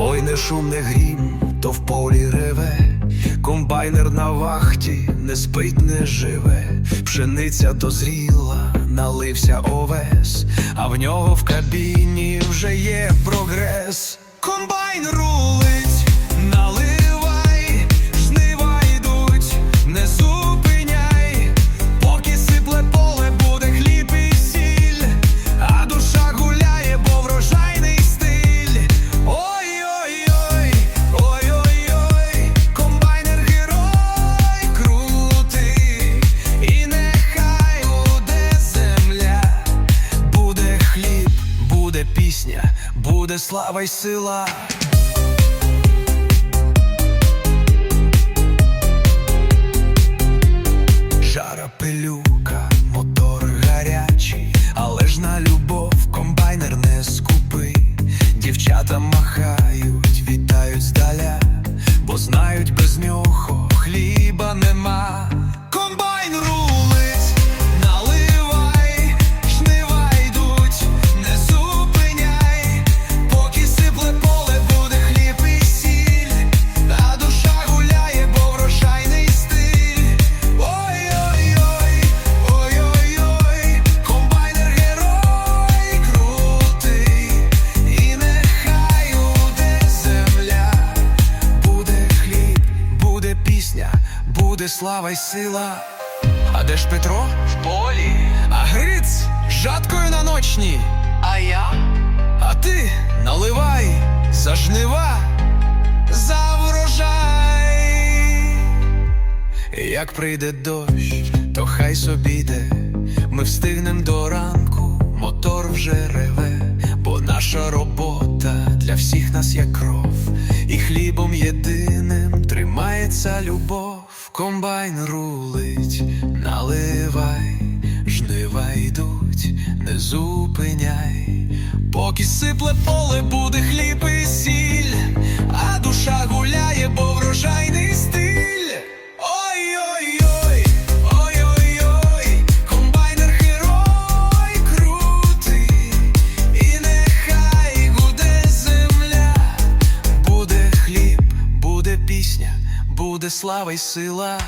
не шум, не грім, то в полі реве, комбайнер на вахті, не спить, не живе, пшениця дозріла, налився овес, а в нього в кабіні вже є прогрес. Комбайн рулить, буде слава й сила. Жара пилюка, мотор гарячий, але ж на любов комбайнер не скупий. Дівчата буде слава й сила. А де ж Петро? В полі. А Гриць жаткою на ночні. А я? А ти наливай за жнива, за врожай. Як прийде дощ, то хай собі йде, ми встигнем до ранку, мотор вже реве, бо наша робота для всіх нас як кров, і хлібом єдиним тримається любов, комбайн рулить, наливай, жнива йдуть, не зупиняй, поки сипле поле буде хліб буде слава й сила.